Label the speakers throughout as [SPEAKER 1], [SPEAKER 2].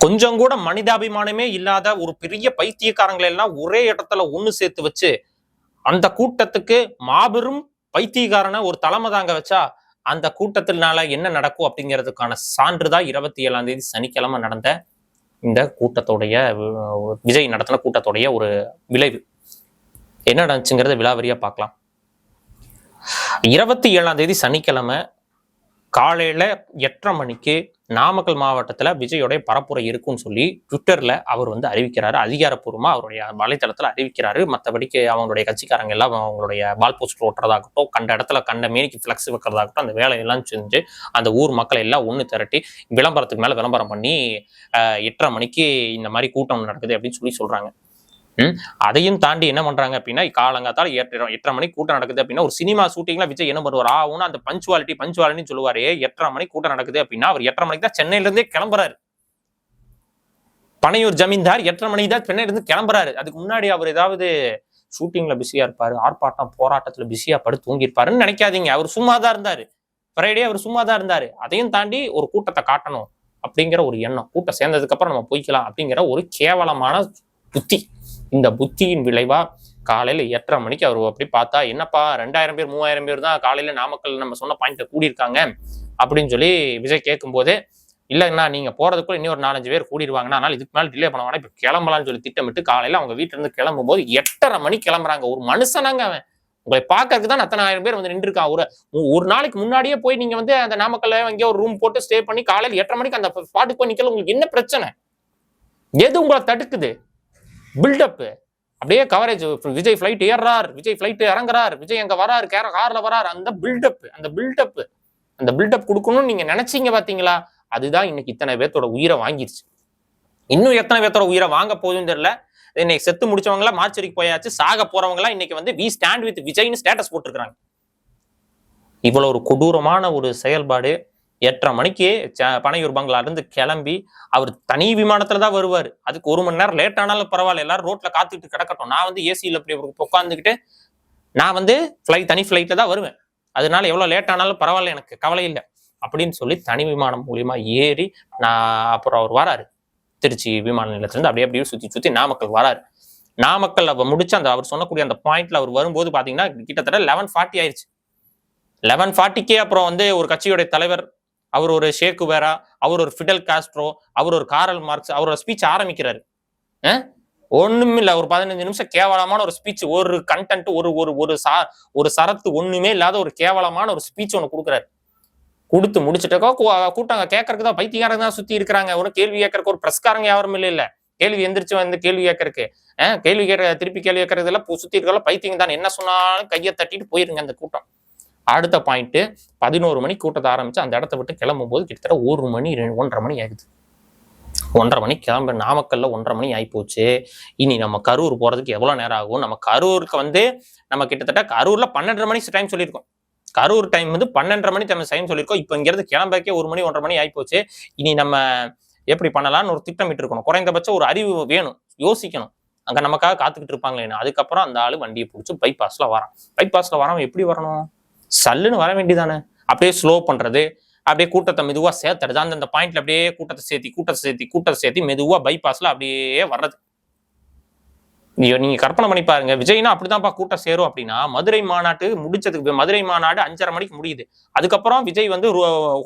[SPEAKER 1] கொஞ்சம் கூட மனிதாபிமானமே இல்லாத ஒரு பெரிய பைத்தியக்காரங்களை எல்லாம் ஒரே இடத்துல ஒண்ணு சேர்த்து வச்சு அந்த கூட்டத்துக்கு மாபெரும் பைத்தியக்காரனை ஒரு தலைமை தாங்க வச்சா அந்த கூட்டத்தினால என்ன நடக்கும் அப்படிங்கிறதுக்கான சான்று தான் இருபத்தி ஏழாம் தேதி சனிக்கிழமை நடந்த இந்த கூட்டத்துடைய விஜய் நடத்தின கூட்டத்துடைய ஒரு விளைவு. என்ன நடந்துச்சுங்கிறத விலாவரியா பார்க்கலாம். இருபத்தி ஏழாம் தேதி சனிக்கிழமை காலையில எட்டரை மணிக்கு நாமக்கல் மாவட்டத்தில் விஜயோடைய பரப்புரை இருக்கும்னு சொல்லி ட்விட்டரில் அவர் வந்து அறிவிக்கிறாரு. அதிகாரப்பூர்வமாக அவருடைய வலைத்தளத்தில் அறிவிக்கிறாரு. மற்றபடிக்கு அவங்களுடைய கட்சிக்காரங்க எல்லாம் அவங்களுடைய பால் போஸ்ட் ஓட்டுறதாகட்டும் கண்ட இடத்துல கண்ட மேனிக்கு ஃப்ளெக்ஸ் வைக்கிறதாகட்டும் அந்த வேலையெல்லாம் செஞ்சு அந்த ஊர் மக்களை எல்லாம் ஒன்று திரட்டி விளம்பரத்துக்கு மேலே விளம்பரம் பண்ணி எட்டரை மணிக்கு இந்த மாதிரி கூட்டம் நடக்குது அப்படின்னு சொல்லி சொல்கிறாங்க அதையும் தாண்டி என்ன பண்றாங்க அப்படின்னா காலங்காத்தால் எட்டரை எட்டரை மணிக்கு கூட்டம் நடக்குது அப்படின்னா ஒரு சினிமா ஷூட்டிங்ல விஜய் என்ன பண்ணுவார்? ஆகும்னு அந்த பஞ்சுவாலிட்டி பஞ்சுவாலிட்டின்னு சொல்லுவாரு. எட்டரை மணிக்கு கூட்டம் நடக்குது அப்படின்னா அவர் எட்டரை மணிக்கு தான் சென்னையில இருந்தே கிளம்புறாரு. பனையூர் ஜமீன்தார் எட்டரை மணிக்கு தான் சென்னையில இருந்து கிளம்புறாரு. அதுக்கு முன்னாடி அவர் ஏதாவது ஷூட்டிங்ல பிஸியா இருப்பாரு. ஆர்ப்பாட்டம் போராட்டத்துல பிஸியா படுத்து தூங்கியிருப்பாருன்னு நினைக்காதீங்க. அவர் சும்மா தான் இருந்தாரு. ஃப்ரைடே அவர் சும்மா தான் இருந்தாரு. அதையும் தாண்டி ஒரு கூட்டத்தை காட்டணும் அப்படிங்கிற ஒரு எண்ணம். கூட்டம் சேர்ந்ததுக்கு அப்புறம் நம்ம போய்க்கலாம் அப்படிங்கிற ஒரு கேவலமான புத்தி. இந்த புத்தியின் விளைவா காலையில எட்டரை மணிக்கு அவர் அப்படி பார்த்தா என்னப்பா ரெண்டாயிரம் பேர் மூவாயிரம் பேர் தான் காலையில நாமக்கல் நம்ம சொன்ன பாயிண்ட்ல கூடியிருக்காங்க. அப்படின்னு சொல்லி விஜய் கேட்கும்போது இல்லைங்கண்ணா நீங்க போறதுக்குள்ள இன்னும் ஒரு நாலஞ்சு பேர் கூடிடுவாங்கன்னா அதனால இதுக்கு மேலே டிலே பண்ண வேணாம். இப்ப கிளம்பலாம்னு சொல்லி திட்டமிட்டு காலையில அவங்க வீட்டுல இருந்து கிளம்பும் போது எட்டரை மணிக்கு கிளம்புறாங்க. ஒரு மனுஷனாங்க அவன். உங்களை பார்க்கறதுக்கு தான் அத்தனை ஆயிரம் பேர் வந்து நின்றுருக்கான். ஒரு ஒரு நாளைக்கு முன்னாடியே போய் நீங்க வந்து அந்த நாமக்கல்ல எங்கேயோ ஒரு ரூம் போட்டு ஸ்டே பண்ணி காலையில எட்டரை மணிக்கு அந்த ஸ்பாட்டுக்கு போய் நிக்கல. உங்களுக்கு என்ன பிரச்சனை? எது உங்களை தடுக்குது? பில்டப்பு அப்படியே கவரேஜ் விஜய் ஃபிளைட் ஏறார் விஜய் ஃபிளைட் இறங்குறார் விஜய் அங்க வராரு கேர கார்ல வராரு. அந்த பில்டப் அந்த பில்டப் அந்த பில்டப் கொடுக்கணும்னு நீங்க நினைச்சீங்க பாத்தீங்களா? அதுதான் இன்னைக்கு இத்தனை பேர்த்தோட உயிரை வாங்கிருச்சு. இன்னும் எத்தனை பேர்த்தோட உயிரை வாங்க போகுதுன்னு தெரியல. இன்னைக்கு செத்து முடிச்சவங்களா மார்ச் வரைக்கும் போயாச்சு. சாக போறவங்க இன்னைக்கு வந்து வி ஸ்டாண்ட் வித் விஜய்னு ஸ்டேட்டஸ் போட்டிருக்கிறாங்க. இவ்வளவு ஒரு கொடூரமான ஒரு செயல்பாடு. எட்டரை மணிக்கு ச- பனையூர் பங்களாலேருந்து கிளம்பி அவர் தனி விமானத்தில் தான் வருவார். அதுக்கு ஒரு மணி நேரம் லேட் ஆனாலும் பரவாயில்ல. எல்லாரும் ரோட்டில் காத்துக்கிட்டு கிடக்கட்டும். நான் வந்து ஏசியில் இப்படி உட்காந்துக்கிட்டு நான் வந்து ஃப்ளைட் தனி ஃப்ளைட்டில் தான் வருவேன். அதனால எவ்வளோ லேட் ஆனாலும் பரவாயில்ல எனக்கு கவலை இல்லை அப்படின்னு சொல்லி தனி விமானம் மூலியமா ஏறி நான் அப்புறம் அவர் வராரு. திருச்சி விமான நிலையத்துலேருந்து அப்படியே அப்படியே சுற்றி சுற்றி நாமக்கல் வராரு. நாமக்கல் அவர் முடிச்சு அந்த அவர் சொன்னக்கூடிய அந்த பாயிண்ட்ல அவர் வரும்போது பார்த்தீங்கன்னா கிட்டத்தட்ட லெவன் ஃபார்ட்டி ஆயிடுச்சு லெவன் ஃபார்ட்டிக்கே அப்புறம் வந்து ஒரு கட்சியுடைய தலைவர் அவர் ஒரு ஷேக்கு வேரா அவர் ஒரு ஃபிடல் காஸ்ட்ரோ அவர் ஒரு காரல் மார்க்ஸ் அவரோட ஸ்பீச் ஆரம்பிக்கிறாரு. ஒண்ணுமே இல்லை ஒரு பதினஞ்சு நிமிஷம் கேவலமான ஒரு ஸ்பீச் ஒரு கண்டென்ட் ஒரு ஒரு ஒரு சா ஒரு சரத்து ஒண்ணுமே இல்லாத ஒரு கேவலமான ஒரு ஸ்பீச் ஒன்று கொடுக்குறாரு. கொடுத்து முடிச்சுட்டக்கோ கூட்டாங்க கேட்கறதுக்கு தான் பைத்தியக்காரங்க தான் சுத்தி இருக்கிறாங்க. ஒரு கேள்வி கேட்கறக்கு ஒரு பிரஸ்காரங்க யாரும் இல்லை இல்ல. கேள்வி எந்திரிச்சு வந்து கேள்வி கேட்கறக்கு கேள்வி கேட்க திருப்பி கேள்வி கேட்கறதுல சுத்தி இருக்கலாம் பைத்தியம் தான். என்ன சொன்னாலும் கையை தட்டிட்டு போயிருங்க அந்த கூட்டம். அடுத்த பாயிண்ட்டு பதினோரு மணி கூட்டத்தை ஆரம்பித்து அந்த இடத்த விட்டு கிளம்பும் போது கிட்டத்தட்ட ஒரு மணி ரெண்டு- ஒன்றரை மணி ஆகுது. ஒன்றரை மணி கிளம்ப நாமக்கல்ல ஒன்றரை மணி ஆகிப்போச்சு இனி நம்ம கரூர் போகிறதுக்கு எவ்வளோ நேரம் ஆகும்? நம்ம கரூருக்கு வந்து நம்ம கிட்டத்தட்ட கரூரில் பன்னெண்டரை மணி டைம் சொல்லியிருக்கோம். கரூர் டைம் வந்து பன்னெண்டரை மணி டைம் டைம் சொல்லியிருக்கோம். இப்போ இங்கேருந்து கிளம்பக்கே ஒரு மணி ஒன்றரை மணி ஆகிப்போச்சு இனி நம்ம எப்படி பண்ணலாம்னு ஒரு திட்டமிட்டு இருக்கணும். குறைந்தபட்சம் ஒரு அறிவு வேணும். யோசிக்கணும். அங்கே நமக்காக காத்துக்கிட்டு இருப்பாங்களேன்னு. அதுக்கப்புறம் அந்த ஆள் வண்டியை பிடிச்சி பைபாஸில் வரான். பைபாஸில் வரான் எப்படி வரணும்? சல்லுன்னு வர வேண்டியதானே அப்படியே ஸ்லோ பண்றது அப்படியே கூட்டத்தை மெதுவாக சேர்த்துறது. அந்தந்த பாயிண்ட்ல அப்படியே கூட்டத்தை சேர்த்தி கூட்டத்தை சேர்த்தி கூட்டத்தை சேர்த்தி மெதுவாக பைபாஸ்ல அப்படியே வர்றது. ஐயோ நீங்க கற்பனை பண்ணி பாருங்க. விஜய்னா அப்படிதான்ப்பா கூட்டம் சேரும் அப்படின்னா மதுரை மாநாட்டு முடிச்சதுக்கு மதுரை மாநாடு அஞ்சரை மணிக்கு முடியுது. அதுக்கப்புறம் விஜய் வந்து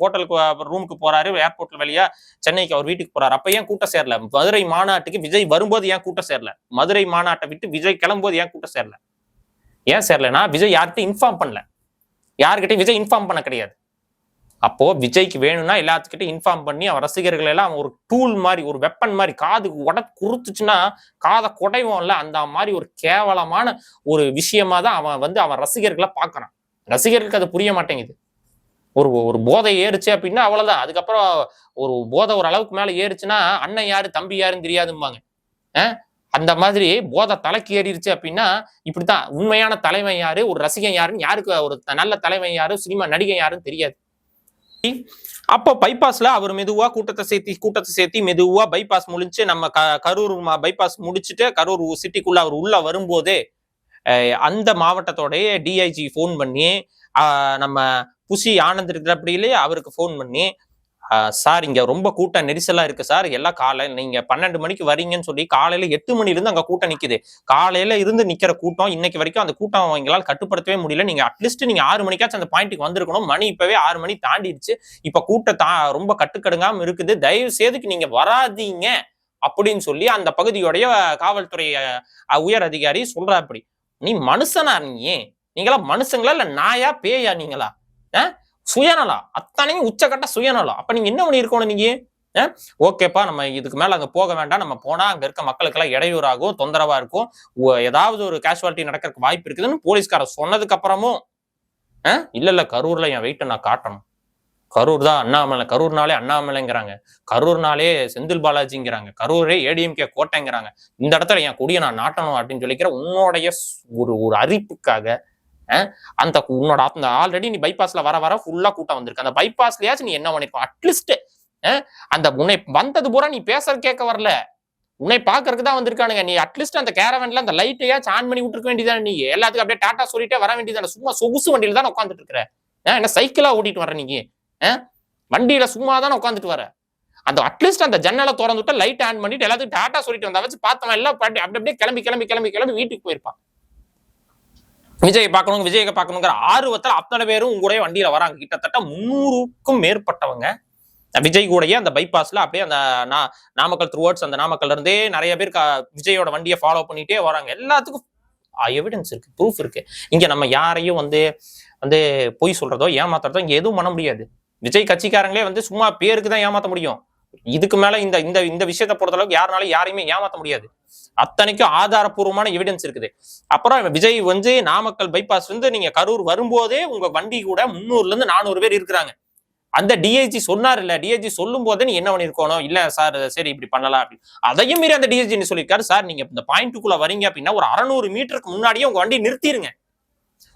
[SPEAKER 1] ஹோட்டலுக்கு ரூமுக்கு போறாரு ஏர்போர்ட்ல வழியா சென்னைக்கு அவர் வீட்டுக்கு போறாரு. அப்ப ஏன் கூட்டம் சேரல? மதுரை மாநாட்டுக்கு விஜய் வரும்போது ஏன் கூட்டம் சேரல? மதுரை மாநாட்டை விட்டு விஜய் கிளம்பும்போது ஏன் கூட்டம் சேரல? ஏன் சேரலன்னா விஜய் யார்கிட்ட இன்ஃபார்ம் பண்ணல. யாருக்கிட்டையும் விஜய் இன்ஃபார்ம் பண்ண கிடையாது. அப்போ விஜய்க்கு வேணும்னா எல்லாத்துக்கிட்டையும் இன்ஃபார்ம் பண்ணி அவன் ரசிகர்கள் எல்லாம் ஒரு டூல் மாதிரி ஒரு வெப்பன் மாதிரி காது உட குறுத்துச்சுன்னா காதை குடைவோம்ல அந்த மாதிரி ஒரு கேவலமான ஒரு விஷயமா தான் அவன் வந்து அவன் ரசிகர்களை பார்க்கறான். ரசிகர்களுக்கு அது புரிய மாட்டேங்குது. ஒரு ஒரு போதை ஏறுச்சு அப்படின்னா அவ்வளவுதான். அதுக்கப்புறம் ஒரு போதை ஒரு அளவுக்கு மேல ஏறுச்சுன்னா அண்ணன் யாரு தம்பி யாருன்னு தெரியாதும்பாங்க. அந்த மாதிரி போதை தலைக்கு ஏறிடுச்சு அப்படின்னா இப்படித்தான். உண்மையான தலைமை யாரு? ஒரு ரசிகன் யாருன்னு யாருக்கு ஒரு நல்ல தலைமை யாரு? சினிமா நடிகன் யாருன்னு தெரியாது. அப்போ பைபாஸ்ல அவர் மெதுவா கூட்டத்தை சேர்த்தி கூட்டத்தை சேர்த்தி மெதுவா பைபாஸ் முடிஞ்சு நம்ம க கரூர் பைபாஸ் முடிச்சுட்டு கரூர் சிட்டிக்குள்ள அவர் உள்ள வரும்போதே அந்த மாவட்டத்தோடைய டிஐஜி ஃபோன் பண்ணி நம்ம புஷி ஆனந்த் இருக்கிறப்படியிலேயே அவருக்கு ஃபோன் பண்ணி சார் இங்கே ரொம்ப கூட்டம் நெரிசலாக இருக்குது சார். எல்லாம் காலை நீங்கள் பன்னெண்டு மணிக்கு வரீங்கன்னு சொல்லி காலையில் எட்டு மணிலேருந்து அங்கே கூட்டம் நிற்கிது காலையில் இருந்து நிற்கிற கூட்டம் இன்னைக்கு வரைக்கும் அந்த கூட்டம் எங்களால் கட்டுப்படுத்தவே முடியல. நீங்கள் அட்லீஸ்ட் நீங்கள் ஆறு மணிக்காச்சும் அந்த பாயிண்ட்டுக்கு வந்திருக்கணும். மணி இப்போவே ஆறு மணி தாண்டிடுச்சு. இப்போ கூட்டம் தா ரொம்ப கட்டுக்கடுங்காம இருக்குது. தயவு செய்துக்கு நீங்கள் வராதீங்க அப்படின்னு சொல்லி அந்த பகுதியுடைய காவல்துறை உயர் அதிகாரி சொல்றா அப்படி. நீ மனுஷனா நீ? நீங்களா மனுஷங்களா இல்லை நாயா பேயா நீங்களா? ஆ? சுயநலம். அத்தனையும் உச்சக்கட்ட சுயநலம். அப்ப நீங்க என்ன பண்ணி இருக்கணும் நீங்க ஓகேப்பா நம்ம இதுக்கு மேல அங்க போக வேண்டாம். நம்ம போனா அங்க இருக்க மக்களுக்கு எல்லாம் இடையூறாகும் தொந்தரவா இருக்கும். ஏதாவது ஒரு கேஷுவாலிட்டி நடக்கிறதுக்கு வாய்ப்பு இருக்குதுன்னு போலீஸ்காரர் சொன்னதுக்கு அப்புறமும் இல்ல இல்ல கரூர்ல என் வெயிட்டை நான் காட்டணும். கரூர் தான் அண்ணாமலை. கரூர்னாலே அண்ணாமலைங்கிறாங்க. கரூர்னாலே செந்தில் பாலாஜிங்கிறாங்க. கரூரே ஏடிஎம்கே கோட்டைங்கிறாங்க. இந்த இடத்துல என் கொடியை நான் நாட்டணும் அப்படின்னு சொல்லிக்கிற உன்னுடைய ஒரு ஒரு அறிப்புக்காக அந்த உன்னோட அந்த ஆல்ரெடி நீ பைபாஸ்ல வர வர ஃபுல்லா கூட்டம் வந்திருக்கு. அந்த பைபாஸ்லயாச்சும் நீ என்ன பண்ணிருக்க? அட்லீஸ்ட் அந்த உன்னை வந்தது பூரா நீ பேச கேட்க வரல. உன்னை பாக்குறதுக்கு தான் வந்திருக்கானுங்க. நீ அட்லீஸ்ட் அந்த கேரவன்ல அந்த லைட்டையா ஆன் பண்ணி விட்டுருக்க வேண்டியதானே நீ. எல்லாத்துக்கும் அப்படியே டாட்டா சொல்லிட்டே வர வேண்டியதானே சும்மா சொகுசு வண்டியில தான் உட்காந்துட்டு இருக்கிற என்ன சைக்கிளா ஓட்டிட்டு வர நீங்க வண்டியில சும்மா தானே உட்காந்துட்டு வர. அந்த அட்லீஸ்ட் அந்த ஜன்னலை திறந்து விட்டு லைட் ஆன் பண்ணிட்டு எல்லாத்துக்கும் டாட்டா சொல்லிட்டு வந்தா வச்சு பார்த்தவன் எல்லாம் அப்படி அப்படியே கிளம்பி கிளம்பி கிளம்பி கிளம்பி வீட்டுக்கு போயிருப்பான். விஜய் பார்க்கணும் விஜயை பார்க்கணுங்கிற ஆர்வத்தில் அத்தனை பேரும் உங்களுடைய வண்டியில வராங்க. கிட்டத்தட்ட முன்னூறுக்கும் மேற்பட்டவங்க. விஜய் கூடயே அந்த பைபாஸ்ல அப்படியே அந்த நா- நாமக்கல் த்ரூவர்ட்ஸ் அந்த நாமக்கல்ல இருந்தே நிறைய பேர் க- விஜயோட வண்டியை ஃபாலோ பண்ணிட்டே வராங்க. எல்லாத்துக்கும் எவிடன்ஸ் இருக்கு ப்ரூஃப் இருக்கு. இங்க நம்ம யாரையும் வந்து வந்து பொய் சொல்றதோ ஏமாத்துறதோ இங்க எதுவும் பண்ண முடியாது. விஜய் கட்சிக்காரங்களே வந்து சும்மா பேருக்கு தான் ஏமாத்த முடியும். இதுக்கு மேல இந்த இந்த இந்த விஷயத்தை பொறுத்த அளவுக்கு யாருனாலும் யாரையுமே ஏமாத்த முடியாது. அத்தனைக்கும் ஆதாரப்பூர்வமான எவிடன்ஸ் இருக்குது. அப்புறம் விஜய் வந்து நாமக்கல் பைபாஸ் வந்து நீங்க கரூர் வரும்போதே உங்க வண்டி கூட முந்நூறுல இருந்து நானூறு பேர் இருக்கிறாங்க. அந்த டிஐஜி சொன்னார் இல்ல டிஐஜி சொல்லும் போதே நீ என்ன பண்ணிருக்கணும் இல்ல சார் சரி இப்படி பண்ணலாம் அப்படின்னு. அதையும் மீறி அந்த டிஐஜி என்ன சொல்லியிருக்காரு. சார் நீங்க இந்த பாயிண்ட்டுக்குள்ள வரீங்க அப்படின்னா ஒரு அறநூறு மீட்டருக்கு முன்னாடியே உங்க வண்டி நிறுத்திடுங்க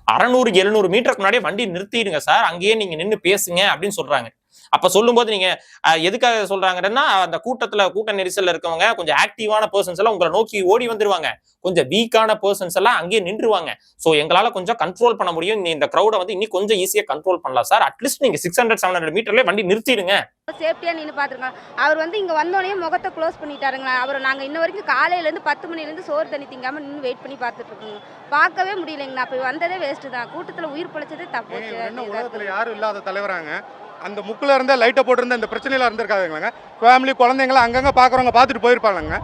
[SPEAKER 1] அறநூறு எழுநூறு மீட்டருக்கு முன்னாடியே வண்டி நிறுத்திடுங்க சார். அங்கேயே நீங்க நின்னு பேசுங்க அப்படின்னு சொல்றாங்க. அப்ப சொல்லும்போது நீங்க அஹ், எதுக்காக சொல்றாங்கன்னா அந்த கூட்டத்துல கூட்ட நெரிசல்ல இருக்கவங்க கொஞ்சம் ஆக்டிவான பர்சன்ஸ் எல்லாம் உங்களை நோக்கி ஓடி வந்துருவாங்க. கொஞ்சம் வீக்கான பர்சன்ஸ் எல்லாம் அங்கேயே நின்றுவாங்க சோ எங்களால கொஞ்சம் கண்ட்ரோல் பண்ண முடியும். இந்த crowd வந்து இன்னும் கொஞ்சம் ஈஸியா கண்ட்ரோல் பண்ணலாம். சார் அட்லீஸ்ட் நீங்க சிக்ஸ் ஹண்ட்ரட் செவன் ஹண்ட்ரட் மீட்டர்ல வண்டி நிறுத்திடுங்க.
[SPEAKER 2] சேஃப்டியாக நின்று பார்த்துருக்கோம் அவர் வந்து இங்கே வந்தோடனே முகத்தை க்ளோஸ் பண்ணிட்டாருங்களா? அவர் நாங்கள் இன்ன வரைக்கும் காலையிலேருந்து பத்து மணிலேருந்து சோறு தண்ணி திங்காமல் நின்று வெயிட் பண்ணி பார்த்துட்டு இருக்கோங்க பார்க்கவே முடியலைங்கண்ணா அப்போ வந்ததே வேஸ்ட்டு தான். கூட்டத்தில் உயிர் பிழைச்சதே தப்பு.
[SPEAKER 3] யாரும் இல்லாத தலைவராங்க. அந்த முக்கில் இருந்த லைட்டை போட்டிருந்த இந்த பிரச்சனையில் இருந்திருக்காதுங்களாங்க. ஃபேமிலி குழந்தைங்களாம் அங்கங்கே பார்க்குறவங்க பார்த்துட்டு போயிருப்பாங்கங்க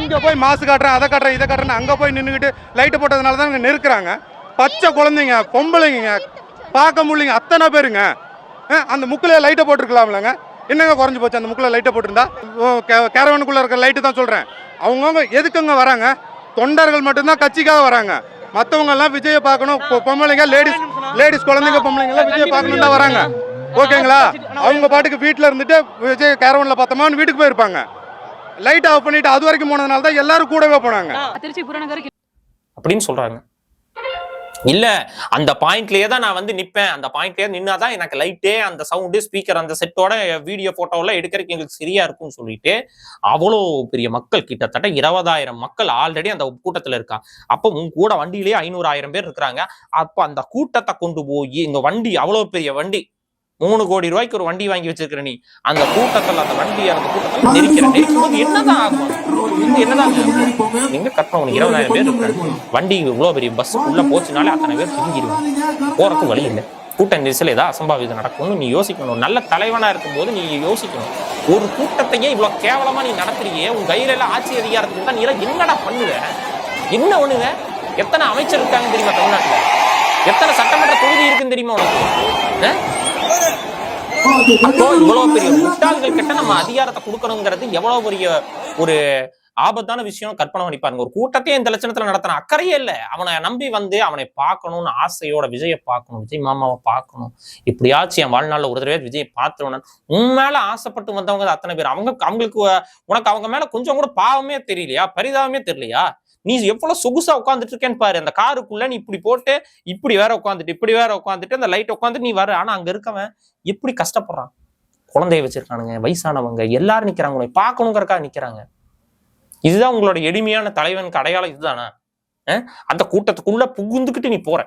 [SPEAKER 3] இங்கே போய் மாசு காட்டுறேன் அதை காட்டுறேன் இதை காட்டுறேன் அங்கே போய் நின்றுக்கிட்டு லைட்டை போட்டதுனால தான் இங்கே பச்சை குழந்தைங்க பொம்பளைங்க பார்க்க முடியலைங்க அத்தனை பேருங்க. அந்த முக்கில் லைட்டை போட்டிருக்கலாம்லங்க. என்னங்க குறைஞ்சி போச்சு? அந்த முக்கில் லைட்டை போட்டிருந்தா? கேரவனுக்குள்ளே இருக்கிற லைட்டு தான் சொல்கிறேன் அவங்கவுங்க எதுக்குங்க வராங்க? தொண்டர்கள் மட்டும்தான் கட்சிக்காக வராங்க. மற்றவங்க எல்லாம் விஜயை பார்க்கணும் பொம்பளைங்க லேடிஸ் லேடிஸ் குழந்தைங்க பொம்பளைங்க எல்லாம் விஜயை பார்க்கணும் தான் வராங்க. ஓகேங்களா? அவங்க பாட்டுக்கு வீட்டில் இருந்துட்டு விஜய் கேரவனில் பார்த்தோமான்னு வீட்டுக்கு போயிருப்பாங்க. லைட் ஆஃப் பண்ணிட்டு அது வரைக்கும் போனதுனால தான் எல்லாரும் கூடவே போனாங்க.
[SPEAKER 4] திருச்சி புறநகர்
[SPEAKER 1] அப்படின்னு சொல்றாங்க. இல்ல அந்த பாயிண்ட்லயே தான் நான் வந்து நிப்பேன். அந்த பாயிண்ட்லயே நின்னாதான் எனக்கு லைட்டே அந்த சவுண்டு ஸ்பீக்கர் அந்த செட்டோட வீடியோ போட்டோலாம் எடுக்கிறதுக்கு எங்களுக்கு சரியா இருக்கும்னு சொல்லிட்டு அவ்வளோ பெரிய மக்கள் கிட்டத்தட்ட இருபதாயிரம் மக்கள் ஆல்ரெடி அந்த கூட்டத்துல இருக்கா அப்போ உங்க கூட வண்டியிலேயே ஐநூறு ஆயிரம் பேர் இருக்கிறாங்க. அப்போ அந்த கூட்டத்தை கொண்டு போய் இந்த வண்டி அவ்வளோ பெரிய வண்டி மூணு கோடி ரூபாய்க்கு ஒரு வண்டி வாங்கி வச்சிருக்கிற நீ. அந்த கூட்டத்துல அந்த வண்டி அந்த கூட்டத்துல நெரிக்கிற நெரிக்கும் போது என்னதான் ஆகும்? இது என்னதான்? எங்க கட்டணும் உனக்கு இருபதாயிரம் பேர் வண்டி இவ்வளவு பெரிய பஸ் உள்ள போச்சுனாலே அத்தனை பேர் திரும்பிடுவாங்க. போறதுக்கு வழி இல்லை. கூட்ட நெரிசல் ஏதாவது அசம்பாவிதம் நடக்கும்னு நீ யோசிக்கணும். நல்ல தலைவனா இருக்கும்போது நீ யோசிக்கணும். ஒரு கூட்டத்தையே இவ்வளவு கேவலமா நீ நடத்துறியே உன் கையில எல்லாம் ஆட்சி அதிகாரத்துக்கு தான் நீ எல்லாம் என்னடா பண்ணுவ? என்ன பண்ணுவ? எத்தனை அமைச்சர் இருக்காங்க தெரியுமா தமிழ்நாட்டுல? எத்தனை சட்டமன்ற தொகுதி இருக்குன்னு தெரியுமா உனக்கு? இவ்வளவு பெரிய முட்டாள்கள் கிட்ட நம்ம அதிகாரத்தை கொடுக்கணுங்கிறது எவ்வளவு பெரிய ஒரு ஆபத்தான விஷயம் கற்பனை பண்ணி பாருங்க. ஒரு கூட்டத்தையே இந்த லட்சணத்துல நடத்தின அக்கறையே இல்ல. அவனை நம்பி வந்து அவனை பார்க்கணும்னு ஆசையோட விஜயை பார்க்கணும். விஜய் மாமாவை பார்க்கணும். இப்படியாச்சும் என் வாழ்நாள்ல ஒரு தடவை விஜயை பார்த்துருவேன். உன் மேல ஆசைப்பட்டு வந்தவங்க தான் அத்தனை பேர். அவங்க அவங்களுக்கு உனக்கு அவங்க மேல கொஞ்சம் கூட பாவமே தெரியலையா? பரிதாபமே தெரியலையா? நீ எவ்வளவு சொகுசா உட்காந்துட்டு இருக்கேன்னு பாரு. அந்த காருக்குள்ள நீ இப்படி போட்டு இப்படி வேற உட்காந்துட்டு இப்படி வேற உட்காந்துட்டு அந்த லைட் உட்காந்து நீ வர. ஆனா அங்க இருக்கவன் எப்படி கஷ்டப்படுறான்? குழந்தைய வச்சிருக்கானுங்க வயசானவங்க எல்லாரும் நிக்கிறாங்க. உன்னை பார்க்கணுங்கிறக்காக நிக்கிறாங்க. இதுதான் உங்களோட எளிமையான தலைவனுக்கு அடையாளம். இதுதானா? அந்த கூட்டத்துக்குள்ள புகுந்துக்கிட்டு நீ போற.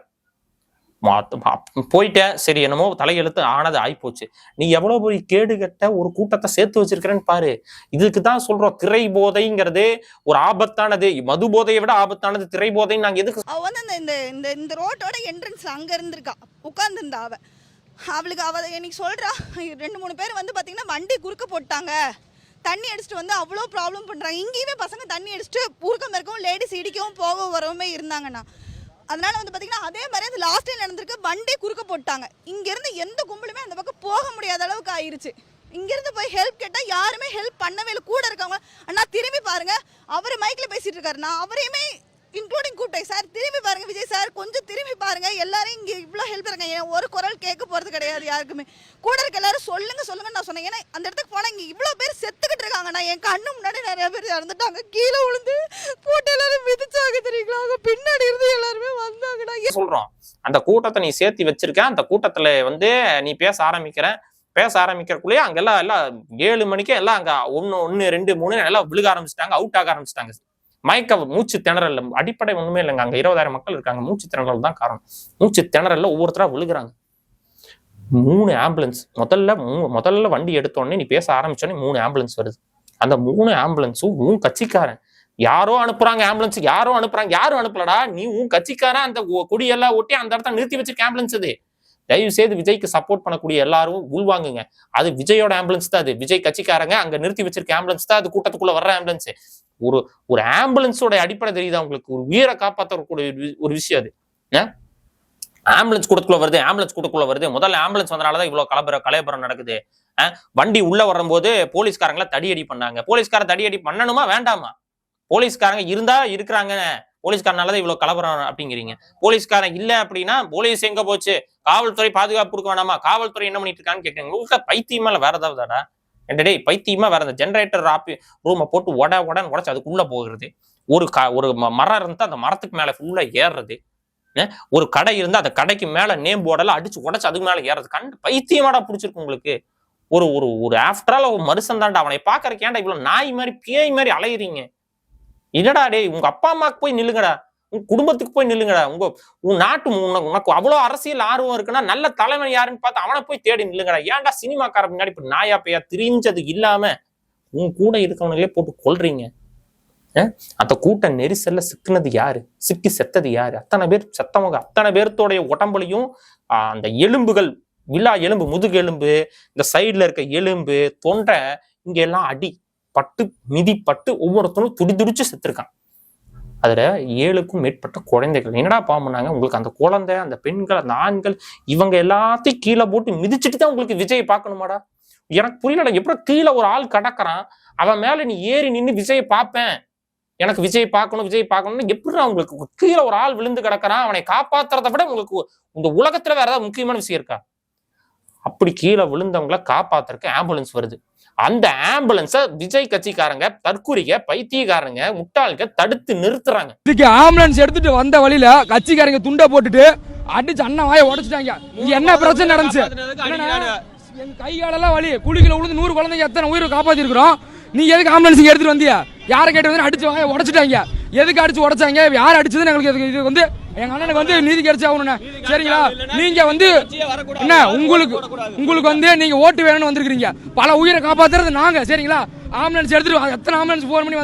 [SPEAKER 1] மாத்த- மா- போயிட்டேன். சரி என்னமோ தலையெழுத்து ஆனது ஆயிப்போச்சு. நீ எவ்வளோ போய் கேடு கட்ட ஒரு கூட்டத்தை சேர்த்து வச்சிருக்கிறேன்னு பாரு. இதுக்கு தான் சொல்றோம் திரை போதைங்கிறது ஒரு ஆபத்தானது. மது போதையை விட ஆபத்தானது திரை போதைன்னு நாங்கள் எதுக்கு
[SPEAKER 4] அவ வந்து இந்த இந்த இந்த ரோட்டோட என்ட்ரன்ஸ் அங்கே இருந்திருக்கா. உட்காந்துருந்தா அவ. அவளுக்கு அவ எனக்கு சொல்றா ரெண்டு மூணு பேர் வந்து பார்த்தீங்கன்னா வண்டி குறுக்க போட்டாங்க. தண்ணி அடிச்சுட்டு வந்து அவ்வளோ ப்ராப்ளம் பண்ணுறாங்க இங்கேயுமே பசங்க தண்ணி அடிச்சுட்டு ஊருக்கம் இருக்கவும் லேடிஸ் இடிக்கவும் போக வரவுமே இருந்தாங்கண்ணா. அதனால வந்து பார்த்தீங்கன்னா அதே மாதிரி அந்த லாஸ்ட் டைம் நடந்திருக்கு. வண்டி குறுக்க போட்டாங்க இங்கேருந்து எந்த கும்பலுமே அந்த பக்கம் போக முடியாத அளவுக்கு ஆயிருச்சு. இங்கேருந்து போய் ஹெல்ப் கேட்டால் யாருமே ஹெல்ப் பண்ணவே இல்லை. கூட இருக்கவங்க அண்ணா திரும்பி பாருங்க. அவர் மைக்கில் பேசிட்டு இருக்காருண்ணா அவரையுமே இன்க்ளூடிங் கூட்டை சார் திரும்பி பாருங்க விஜய் சார் கொஞ்சம் திரும்பி பாருங்க. எல்லாரும் இங்கே இவ்வளோ ஹெல்ப் இருக்காங்க. ஏன் ஒரு குரல் கேட்க போறது கிடையாது யாருக்குமே. கூட இருக்க எல்லாரும் சொல்லுங்க சொல்லுங்க நான் சொன்னேன். ஏன்னா அந்த இடத்துக்கு போனா இங்க இவ்வளோ பேர் செத்துக்கிட்டு இருக்காங்க. நான் என் கண்ணு முன்னாடி நிறைய பேர் இறந்துட்டாங்க. கீழே விழுந்து போட்டு எல்லாரும் மிதிச்சாங்க தெரியுங்களா? அவங்க பின்னாடி இருந்து எல்லாருமே வந்தாங்கடா.
[SPEAKER 1] சொல்றோம்? அந்த கூட்டத்தை நீ சேர்த்து வச்சிருக்க. அந்த கூட்டத்துல வந்து நீ பேச ஆரம்பிக்கிற. பேச ஆரம்பிக்கிறக்குள்ளேயே அங்கெல்லாம் எல்லாம் ஏழு மணிக்கே எல்லாம் அங்கே ஒன்று ஒன்று ரெண்டு மூணு எல்லாம் விழுக ஆரம்பிச்சிட்டாங்க. அவுட் ஆக ஆரம்பிச்சிட்டாங்க. மயக்க மூச்சு திணறல் அடிப்படை ஒண்ணுமே இல்லைங்க. அங்க இருபதாயிரம் மக்கள் இருக்காங்க. மூச்சு திணறல் தான் காரணம். மூச்சு திணறல்ல ஒவ்வொருத்தரா விழுகுறாங்க. மூணு ஆம்புலன்ஸ். முதல்ல முதல்ல வண்டி எடுத்த உடனே நீ பேச ஆரம்பிச்சோடனே மூணு ஆம்புலன்ஸ் வருது. அந்த மூணு ஆம்புலன்ஸும் உன் கட்சிக்காரன். யாரோ அனுப்புறாங்க ஆம்புலன்ஸ். யாரோ அனுப்புறாங்க. யாரும் அனுப்பலடா. நீ உன் கட்சிக்காரன். அந்த குடியெல்லாம் கொடியெல்லாம் ஒட்டி அந்த இடத்த நிறுத்தி வச்சிருக்க ஆம்புலன்ஸ் இது. தயவு செய்து விஜய்க்கு சப்போர்ட் பண்ணக்கூடிய எல்லாரும் உள்வாங்குங்க. அது விஜயோட ஆம்புலன்ஸ் தான் அது. விஜய் கட்சிக்காரங்க அங்க நிறுத்தி வச்சிருக்க ஆம்புலன்ஸ் தான். அது கூட்டத்துக்குள்ள வர்ற ஆம்புலன்ஸ் ஒரு ஒரு ஆம்புலன்ஸோட அடிப்படை தெரியுதா உங்களுக்கு? ஒரு உயிரை காப்பாற்றக்கூடிய ஒரு வி- ஒரு விஷயம் அது. ஆம்புலன்ஸ் கூட்டத்துக்குள்ள வருது ஆம்புலன்ஸ் கூட்டத்துக்குள்ள வருது. முதல்ல ஆம்புலன்ஸ் வந்தனாலதான் இவ்வளவு கலபர கலையபுரம் நடக்குது. வண்டி உள்ள வரும்போது போலீஸ்காரங்கள தடியடி பண்ணாங்க. போலீஸ்கார தடியடி பண்ணணுமா? வேண்டாமா? போலீஸ்காரங்க இருந்தா இருக்கிறாங்க. போலீஸ்காரனாலதான் இவ்வளவு கலவரம் அப்படிங்கிறீங்க. போலீஸ்காரன் இல்ல அப்படின்னா போலீஸ் எங்க போச்சு? காவல்துறை பாதுகாப்பு கொடுக்க வேணாமா? காவல்துறை என்ன பண்ணிட்டு இருக்கான்னு கேட்குறீங்க உங்களுக்கு பைத்தியமா இல்ல வேற ஏதாவதாடா என் டே பைத்தியமா வேற அந்த ஜென்ரேட்டர் ஆப்பி ரூமை போட்டு உட உடன்னு உடச்சு அதுக்குள்ள போகிறது. ஒரு க ஒரு ம- மரம் இருந்தா அந்த மரத்துக்கு மேல ஃபுல்லா ஏறுறது. ஒரு கடை இருந்தா அந்த கடைக்கு மேல நேம் போர்டெல்லாம் அடிச்சு உடச்சு அதுக்கு மேல ஏறது கண்டு பைத்தியமாடா பிடிச்சிருக்கு உங்களுக்கு. ஒரு ஒரு ஒரு ஆஃப்டர் ஆல் ஒரு மனுஷன் தான்டா அவனை பாக்குறக்கு ஏன்டா இவ்வளவு நாய் மாதிரி பேய் மாதிரி அலையிறீங்க? என்னடா டேய் உங்க அப்பா அம்மாக்கு போய் நில்லுங்கடா. உங்க குடும்பத்துக்கு போய் நில்லுங்கடா. உங்க உன் நாட்டு உனக்கு உனக்கு அவ்வளவு அரசியல் ஆர்வம் இருக்குன்னா நல்ல தலைவன் யாருன்னு பார்த்து அவனை போய் தேடி நில்லுங்கடா. ஏன்டா சினிமாக்கார முன்னாடி இப்ப நாயா பையா திரிஞ்சது இல்லாம உன் கூட இருக்கவனுங்களே போட்டு கொள்றீங்க அந்த கூட்ட நெரிசல்ல சிக்கினது யாரு? சிக்கி செத்தது யாரு? அத்தனை பேர் செத்தவங்க அத்தனை பேர்த்தோடைய உடம்புலையும் அந்த எலும்புகள் விழா எலும்பு முதுகு எலும்பு இந்த சைடுல இருக்க எலும்பு தொண்டை இங்கெல்லாம் அடி. பட்டு மிதி பட்டு ஒவ்வொருத்தரும் துடி துடிச்சு செத்துருக்கான். அதுல ஏழுக்கும் மேற்பட்ட குழந்தைகள். என்னடா பாம்புனாங்க உங்களுக்கு அந்த குழந்தை அந்த பெண்கள் அந்த ஆண்கள் இவங்க எல்லாத்தையும் கீழே போட்டு மிதிச்சுட்டு தான் உங்களுக்கு விஜயை பார்க்கணுமாடா? எனக்கு புரியலடா எப்படி கீழே ஒரு ஆள் கடக்குறான்? அவன் மேல நீ ஏறி நின்று விஜயை பார்ப்பேன். எனக்கு விஜய் பார்க்கணும் விஜய் பார்க்கணும்னு எப்படிடா உங்களுக்கு கீழே ஒரு ஆள் விழுந்து கிடக்குறான்? அவனை காப்பாத்துறத விட உங்களுக்கு இந்த உலகத்துல வேற ஏதாவது முக்கியமான விஷயம் இருக்கா? அப்படி கீழே விழுந்தவங்கள காப்பாத்துறதுக்கு ஆம்புலன்ஸ் வருது. அந்த ஆம்புலன்ஸ விஜய் கட்சிக்காரங்க தற்குறிக பைத்தியக்காரங்க முட்டாளுங்க தடுத்து நிறுத்துறாங்க
[SPEAKER 5] இதுக்கு ஆம்புலன்ஸ் எடுத்துட்டு வந்த வழியில கட்சிக்காரங்க துண்டை போட்டுட்டு அடிச்சு அண்ணன் வாயை உடைச்சிட்டாங்க இங்க என்ன பிரச்சனை நடந்துச்சு எங்க என் வலி. குழிக்குள்ள விழுந்து நூறு குழந்தைங்க எத்தனை உயிரை காப்பாத்திருக்கிறோம்? நீ எதுக்கு ஆம்புலன்ஸ் எடுத்துட்டு வந்தியா? யாரை கேட்டு வந்து அடிச்சு வாங்க உடைச்சிட்டாங்க. எதுக்கு அடிச்சு உடைச்சாங்க? யார் அடிச்சதுன்னு எங்களுக்கு இதுக்கு- இது வந்து எங்க அண்ணனுக்கு வந்து நீதி கிடைச்சா ஆகணும்ண்ணே. சரிங்களா? நீங்க வந்து என்ன உங்களுக்கு உங்களுக்கு வந்து நீங்க ஓட்டு வேணும்னு வந்திருக்கீங்க பல உயிரை காப்பாத்துறது நாங்க சரிங்களா? ஆம்புலன்ஸ் எடுத்துட்டு எத்தனை ஆம்புலன்ஸ் ஃபோன் பண்ணி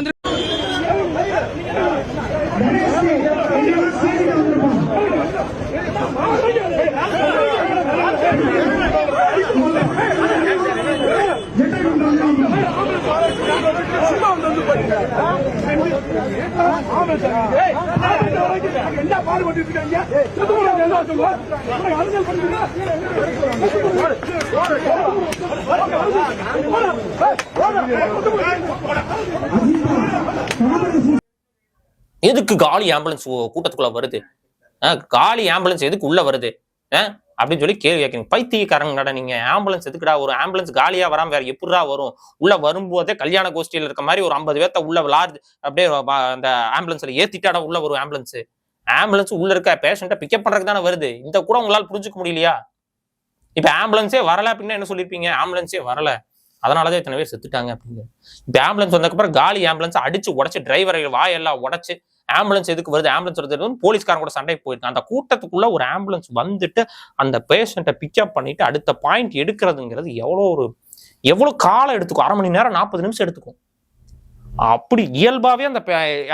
[SPEAKER 1] எதுக்கு காலி ஆம்புலன்ஸ் கூட்டத்துக்குள்ள வருது? காலி ஆம்புலன்ஸ் எதுக்கு உள்ள வருது? அப்படின்னு சொல்லி கேள்வி கேட்குறீங்க. பைத்தியக்காரங்கடா நீங்க? ஆம்புலன்ஸ் எதுக்குடா? ஒரு ஆம்புலன்ஸ் காலியா வராம வேற எப்படிடா வரும்? உள்ள வரும்போதே கல்யாண கோஷ்டியில் இருக்க மாதிரி ஒரு ஐம்பது பேர்த்த உள்ள லார்ஜ் அப்படியே அந்த ஆம்புலன்ஸ்ல ஏத்திட்டாடா உள்ள வரும் ஆம்புலன்ஸ் ஆம்புலன்ஸ் உள்ள இருக்க பேஷண்ட்டை பிக்கப் பண்றதுக்கு தானே வருது. இந்த கூட உங்களால் புரிஞ்சுக்க முடியலையா? இப்ப ஆம்புலன்ஸே வரல அப்படின்னா என்ன சொல்லிருப்பீங்க? ஆம்புலன்ஸே வரல. அதனாலதான் இத்தனை பேர் செத்துட்டாங்க அப்படின்னு. இப்ப ஆம்புலன்ஸ் வந்ததுக்கப்புறம் காலி ஆம்புலன்ஸ் அடிச்சு உடச்சு டிரைவரை வாயெல்லாம் உடச்சு ஆம்புலன்ஸ் எதுக்கு வருது? ஆம்புலன்ஸ் வருது. போலீஸ்காரன் கூட சண்டை போயிருக்கான். அந்த கூட்டத்துக்குள்ள ஒரு ஆம்புலன்ஸ் வந்துட்டு அந்த பேஷண்ட்டை பிக்கப் பண்ணிட்டு அடுத்த பாயிண்ட் எடுக்கிறதுங்கிறது எவ்வளோ ஒரு எவ்வளோ காலம் எடுத்துக்கும்? அரை மணி நேரம் நாற்பது நிமிஷம் எடுத்துக்கும். அப்படி இயல்பாகவே அந்த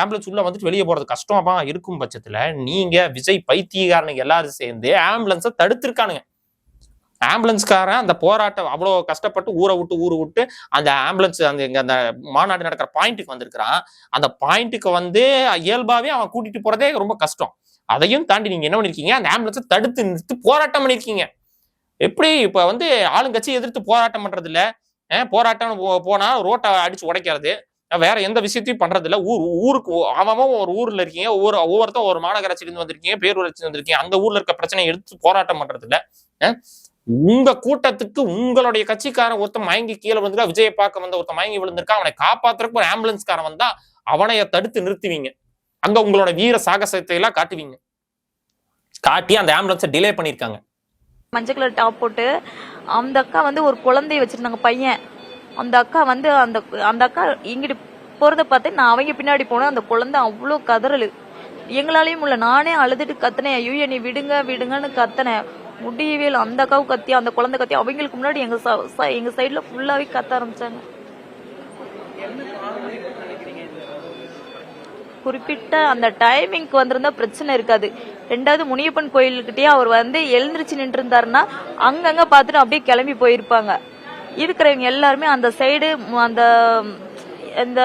[SPEAKER 1] ஆம்புலன்ஸ் உள்ள வந்துட்டு வெளியே போறது கஷ்டமாக இருக்கும் பட்சத்தில் நீங்க விஜய் பைத்தியக்காரனுங்க எல்லாரும் சேர்ந்து ஆம்புலன்ஸை தடுத்திருக்கானுங்க. ஆம்புலன்ஸ்காரன் அந்த போராட்டம் அவ்வளோ கஷ்டப்பட்டு ஊரை விட்டு ஊரை விட்டு அந்த ஆம்புலன்ஸ் அந்த இங்க அந்த மாநாடு நடக்கிற பாயிண்ட்டுக்கு வந்திருக்கிறான். அந்த பாயிண்ட்டுக்கு வந்து இயல்பாகவே அவன் கூட்டிட்டு போறதே ரொம்ப கஷ்டம். அதையும் தாண்டி நீங்க என்ன பண்ணிருக்கீங்க? அந்த ஆம்புலன்ஸை தடுத்து நிறுத்து போராட்டம் பண்ணிருக்கீங்க. எப்படி இப்ப வந்து ஆளுங்கட்சி எதிர்த்து போராட்டம் பண்றது இல்ல போராட்டம் போ- போனா ரோட்டை அடிச்சு உடைக்கிறது. வேற எந்த விஷயத்தையும் பண்றது இல்ல ஊர் ஊருக்கு ஒ- அவன் ஒரு ஊர்ல இருக்கீங்க. ஒவ்வொரு ஒவ்வொருத்தரும் ஒரு மாநகராட்சியிலிருந்து வந்திருக்கீங்க பேரூராட்சி வந்திருக்கீங்க. அந்த ஊர்ல இருக்க பிரச்சனையை எடுத்து போராட்டம் பண்றது இல்ல உங்க கூட்டத்துக்கு உங்களுடைய கட்சிக்காரன் ஒருத்தன் மயங்கி கீழே விழுந்திருக்கா விஜயை பார்க்க வந்த ஒருத்தன் மயங்கி விழுந்திருக்கா அவனை காப்பாத்துறதுக்கு ஒரு ஆம்புலன்ஸ்காரன் வந்தா அவனைய தடுத்து நிறுத்துவீங்க. அங்க உங்களோட வீர சாகசத்தை எல்லாம் காட்டுவீங்க. காட்டி அந்த ஆம்புலன்ஸை டிலே பண்ணிருக்காங்க
[SPEAKER 6] மஞ்சள் கலர் டாப் போட்டு அந்த அக்கா வந்து ஒரு குழந்தைய வச்சிருந்தாங்க பையன். அந்த அக்கா வந்து அந்த அந்த அக்கா இங்கிட்டு போறத பார்த்து நான் அவங்க பின்னாடி போனேன் அந்த குழந்தை அவ்வளோ கதறலு. எங்களாலையும் உள்ள நானே அழுதுட்டு கத்தினேன். ஐயோ நீ விடுங்க விடுங்கன்னு கத்தினேன். முடியவே இல்லை. அந்த அக்காவும் கத்தி அந்த குழந்தை கத்தி அவங்களுக்கு முன்னாடி எங்க ச- எங்க சைடுல ஃபுல்லாவே கத்த ஆரம்பிச்சாங்க. குறிப்பிட்ட அந்த டைமிங்க்கு வந்திருந்தா பிரச்சனை இருக்காது. ரெண்டாவது முனியப்பன் கோயில்கிட்டயே அவர் வந்து எழுந்திருச்சு நின்று இருந்தாருன்னா அங்கங்க பார்த்துட்டு அப்படியே கிளம்பி போயிருப்பாங்க. இருக்கிறவங்க எல்லாருமே அந்த சைடு அந்த இந்த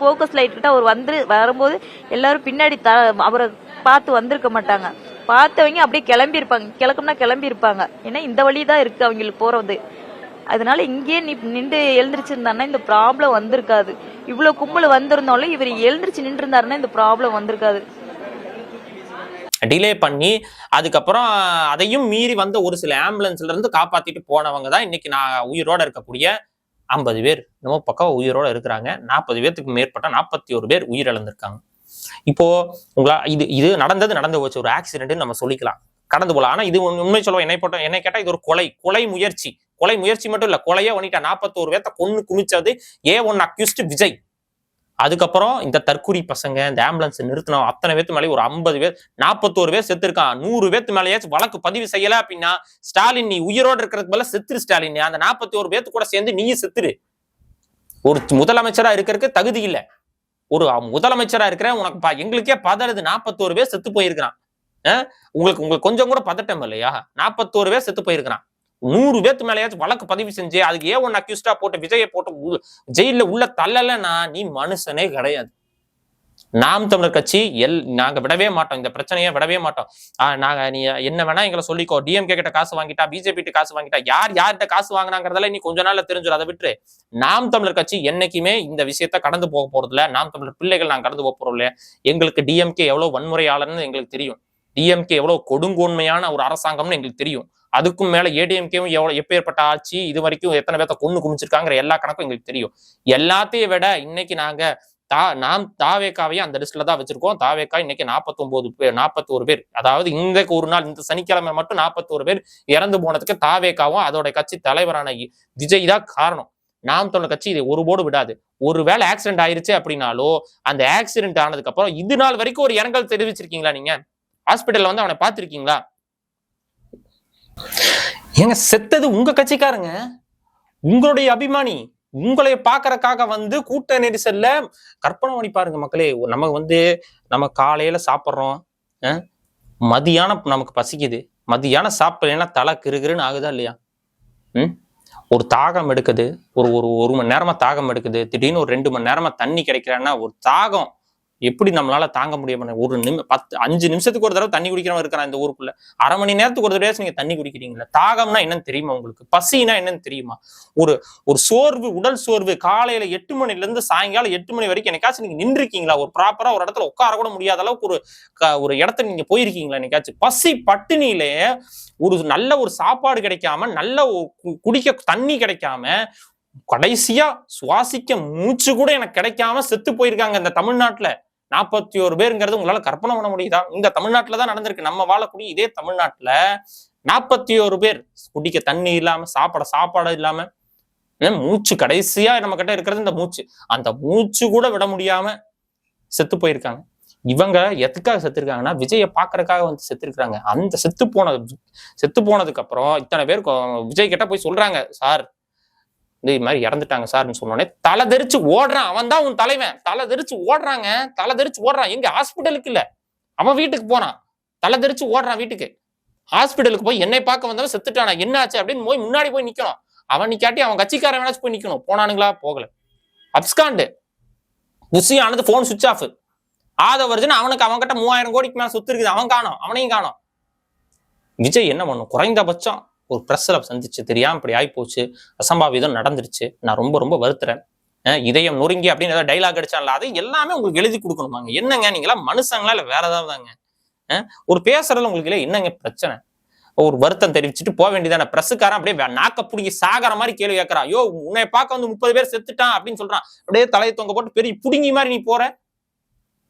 [SPEAKER 6] ஃபோக்கஸ் லைட் கிட்ட அவர் வந்து வரும்போது எல்லாரும் பின்னாடி த அவரை பார்த்து வந்திருக்க மாட்டாங்க. பார்த்தவங்க அப்படியே கிளம்பி இருப்பாங்க கிழக்கும்னா கிளம்பி இருப்பாங்க ஏன்னா இந்த வழி தான் இருக்கு அவங்களுக்கு போறது. அதனால இங்கேயே நீ நின்று எழுந்திருச்சிருந்தாருன்னா இந்த ப்ராப்ளம் வந்திருக்காது. இவ்வளவு கும்பல் வந்திருந்தாலும் இவர் எழுந்திருச்சு நின்று இருந்தாருன்னா இந்த ப்ராப்ளம் வந்திருக்காது.
[SPEAKER 1] டிலே பண்ணி அதுக்கப்புறம் அதையும் மீறி வந்த ஒரு சில ஆம்புலன்ஸ்ல இருந்து காப்பாத்திட்டு போனவங்க தான் இன்னைக்கு நான் உயிரோட இருக்கக்கூடிய ஐம்பது பேர். நம்ம பக்கம் உயிரோட இருக்கிறாங்க. நாற்பது பேர்த்துக்கு மேற்பட்ட நாற்பத்தி ஒரு பேர் உயிரிழந்திருக்காங்க. இப்போ உங்களா இது இது நடந்தது நடந்து போச்சு. ஒரு ஆக்சிடென்ட்னு நம்ம சொல்லிக்கலாம். கடந்து போகலாம். ஆனா இது உண்மை- சொல்லுவோம் என்னை போட்டோம் என்னை கேட்டா இது ஒரு கொலை கொலை முயற்சி. கொலை முயற்சி மட்டும் இல்ல. கொலையே பண்ணிட்டா நாற்பத்தோரு பேர்த்த கொன்னு குமிச்சது ஏ ஒன் அக்யூஸ்ட் விஜய். அதுக்கப்புறம் இந்த தற்குறி பசங்க இந்த ஆம்புலன்ஸ் நிறுத்தினோம் அத்தனை பேர்த்து மேலே ஒரு ஐம்பது பேர் நாற்பத்தோரு பேர் செத்துருக்கான். நூறு பேர்த்து மேலேயாச்சும் வழக்கு பதிவு செய்யல அப்படின்னா ஸ்டாலின் நீ உயிரோடு இருக்கிறதுக்கு மேல செத்துரு ஸ்டாலின். அந்த நாற்பத்தி ஒரு பேர்த்து கூட சேர்ந்து நீயும் செத்துரு. ஒரு முதலமைச்சரா இருக்கிறதுக்கு தகுதி இல்ல. ஒரு முதலமைச்சரா இருக்கிற உனக்கு எங்களுக்கே பதறது. நாற்பத்தோரு பேர் செத்து போயிருக்கிறான். உங்களுக்கு உங்களுக்கு கொஞ்சம் கூட பதட்டம் இல்லையா? நாற்பத்தோரு பேர் செத்து போயிருக்கிறான். நூறு பேத்து மேலேயாச்சும் வழக்கு பதிவு செஞ்சு அதுக்கு ஏ ஒன் அக்யூஸ்டா போட்டு விஜயை போட்டு ஜெயில ஜெயில்ல உள்ள தள்ளலைன்னா நீ மனுஷனே கிடையாது. நாம் தமிழர் கட்சி எல் நாங்க விடவே மாட்டோம். இந்த பிரச்சனையை விடவே மாட்டோம். ஆஹ் நாங்க நீ என்ன வேணா எங்களை சொல்லிக்கோ. டிஎம்கே கிட்ட காசு வாங்கிட்டா பிஜேபி கிட்ட காசு வாங்கிட்டா யார் யார்கிட்ட காசு வாங்கினாங்கிறதெல்லாம் நீ கொஞ்ச நாள்ல தெரிஞ்சிடும் அதை விட்டு நாம் தமிழர் கட்சி என்னைக்குமே இந்த விஷயத்த கடந்து போக போறது இல்ல நாம் தமிழர் பிள்ளைகள் நாங்க கடந்து போக போறோம் இல்லையா? எங்களுக்கு டிஎம்கே எவ்வளவு வன்முறையாளர்னு எங்களுக்கு தெரியும். டிஎம்கே எவ்வளவு கொடுங்கோன்மையான ஒரு அரசாங்கம்னு எங்களுக்கு தெரியும். அதுக்கும் மேல ஏடிஎம்கேவும் எவ்வளவு எப்பேற்பட்ட ஆட்சி இது வரைக்கும் எத்தனை பேர்த்த கொண்டு குமிச்சிருக்காங்கிற எல்லா கணக்கும் எங்களுக்கு தெரியும். எல்லாத்தையும் விட இன்னைக்கு நாங்க தா நாம் தாவேக்காவையும் அந்த லிஸ்ட்ல தான் வச்சிருக்கோம். தாவேக்கா இன்னைக்கு நாற்பத்தொன்பது பேர் நாற்பத்தோரு பேர். அதாவது இந்த ஒரு நாள் இந்த சனிக்கிழமை மட்டும் நாற்பத்தோரு பேர் இறந்து போனதுக்கு தாவேக்காவும் அதோட கட்சி தலைவரான விஜய் தான் காரணம். நாம் தமிழர் கட்சி இதை ஒருபோடு விடாது. ஒருவேளை ஆக்சிடென்ட் ஆயிருச்சு அப்படின்னாலோ அந்த ஆக்சிடென்ட் ஆனதுக்கு அப்புறம் இது நாள் வரைக்கும் ஒரு இரங்கல் தெரிவிச்சிருக்கீங்களா நீங்க? ஹாஸ்பிட்டல்ல வந்து அவனை பார்த்திருக்கீங்களா? ஏங்க செத்தது உங்க கட்சிக்காரங்க. உங்களுடைய அபிமானி. உங்களை பாக்குறக்காக வந்து கூட்ட நெரிசல்ல கற்பனை பண்ணி பாருங்க மக்களே. நம்ம வந்து நம்ம காலையில சாப்பிட்றோம் மதியானம் நமக்கு பசிக்குது. மதியானம் சாப்பிடலைன்னா தலை கிருகிருன்னு ஆகுதா இல்லையா? ம்? ஒரு தாகம் எடுக்குது ஒரு ஒரு ஒரு மணி நேரமா தாகம் எடுக்குது. திடீர்னு ஒரு ரெண்டு மணி நேரமா தண்ணி கிடைக்கிறேன்னா ஒரு தாகம் எப்படி நம்மளால தாங்க முடியும் ஒரு நிமி பத்து அஞ்சு நிமிஷத்துக்கு ஒரு தடவை தண்ணி குடிக்கிறவன் இருக்கிறான் இந்த ஊருக்குள்ள. அரை மணி நேரத்துக்கு ஒரு தடவை நீங்க தண்ணி குடிக்கிறீங்களா தாகம்னா என்னன்னு தெரியுமா உங்களுக்கு? பசினா என்னன்னு தெரியுமா? ஒரு ஒரு சோர்வு உடல் சோர்வு காலையில எட்டு மணில இருந்து சாயங்காலம் எட்டு மணி வரைக்கும் எனக்காச்சும் நீங்க நின்றுருக்கீங்களா? ஒரு ப்ராப்பரா ஒரு இடத்துல உட்கார கூட முடியாத அளவுக்கு ஒரு க- ஒரு இடத்துல நீங்க போயிருக்கீங்களா என்னைக்காச்சும்? பசி பட்டினியிலே ஒரு நல்ல ஒரு சாப்பாடு கிடைக்காம நல்ல கு- குடிக்க தண்ணி கிடைக்காம கடைசியா சுவாசிக்க மூச்சு கூட எனக்கு கிடைக்காம செத்து போயிருக்காங்க இந்த தமிழ்நாட்டுல. நாற்பத்தி ஒரு பேருங்கிறது உங்களால கற்பனை பண்ண முடியுதா? இந்த தமிழ்நாட்டில் தான் நடந்திருக்கு. நம்ம வாழக்கூடிய இதே தமிழ்நாட்டில் நாற்பத்தி ஒரு பேர் குடிக்க தண்ணி இல்லாம சாப்பிட சாப்பாடு இல்லாம மூச்சு கடைசியா நம்ம கிட்ட இருக்கிறது இந்த மூச்சு. அந்த மூச்சு கூட விட முடியாம செத்து போயிருக்காங்க. இவங்க எதுக்காக செத்துருக்காங்கன்னா விஜயை பார்க்கறதுக்காக வந்து செத்துருக்காங்க அந்த செத்து போன செத்து போனதுக்கு அப்புறம் இத்தனை பேர் விஜய் கிட்ட போய் சொல்றாங்க சார் இந்த மாதிரி இறந்துட்டாங்க சார்னு சொன்னோடனே தலை தெரிச்சு ஓடுறான். அவன் தான் உன் தலைவன். தலை தெரிச்சு ஓடுறாங்க. தலை தெரிச்சு ஓடுறான். எங்க ஹாஸ்பிட்டலுக்கு இல்ல. அவன் வீட்டுக்கு போறான். தலை தெரிச்சு ஓடுறான் வீட்டுக்கு. ஹாஸ்பிட்டலுக்கு போய் என்னை பார்க்க வந்தவன் செத்துட்டானா? என்ன ஆச்சு அப்படின்னு போய் முன்னாடி போய் நிக்கணும். அவன் நிக்காட்டி அவன் கட்சிக்காரன் வேணாச்சும் போய் நிக்கணும். போனானுங்களா? போகல. அப்ஸ்காண்டு. புஷி ஆனது போன் சுவிச் ஆஃப் ஆதவர்ஜன் அவனுக்கு அவன் கிட்ட மூவாயிரம் கோடிக்கு மேல சொத்து இருக்குது. அவன் காணும். அவனையும் காணும். விஜய் என்ன பண்ணும்? குறைந்தபட்சம் ஒரு ப்ரெஸ்ஸில் சந்திச்சு தெரியாமல் இப்படி ஆயிப்போச்சு அசம்பாவிதம் நடந்துருச்சு. நான் ரொம்ப ரொம்ப வருத்துறேன். இதயம் நொறுங்கி அப்படின்னு ஏதாவது டைலாக் அடிச்சான்ல அது எல்லாமே உங்களுக்கு எழுதி கொடுக்கணுமாங்க. என்னங்க நீங்களா மனுஷங்களா இல்லை வேற ஏதாவதாங்க? அஹ் ஒரு பேசுறதுல உங்களுக்கு இல்ல என்னங்க பிரச்சனை? ஒரு வருத்தம் தெரிவிச்சுட்டு போக வேண்டியதான? பிரஸ்ஸுக்காரன் அப்படியே நாக்க பிடிங்கி சாகர மாதிரி கேள்வி கேட்கறான். ஐயோ உன்னை பார்க்க வந்து முப்பது பேர் செத்துட்டான் அப்படின்னு சொல்றான். அப்படியே தலையை தொங்க போட்டு பெரிய புடுங்கி மாதிரி நீ போற.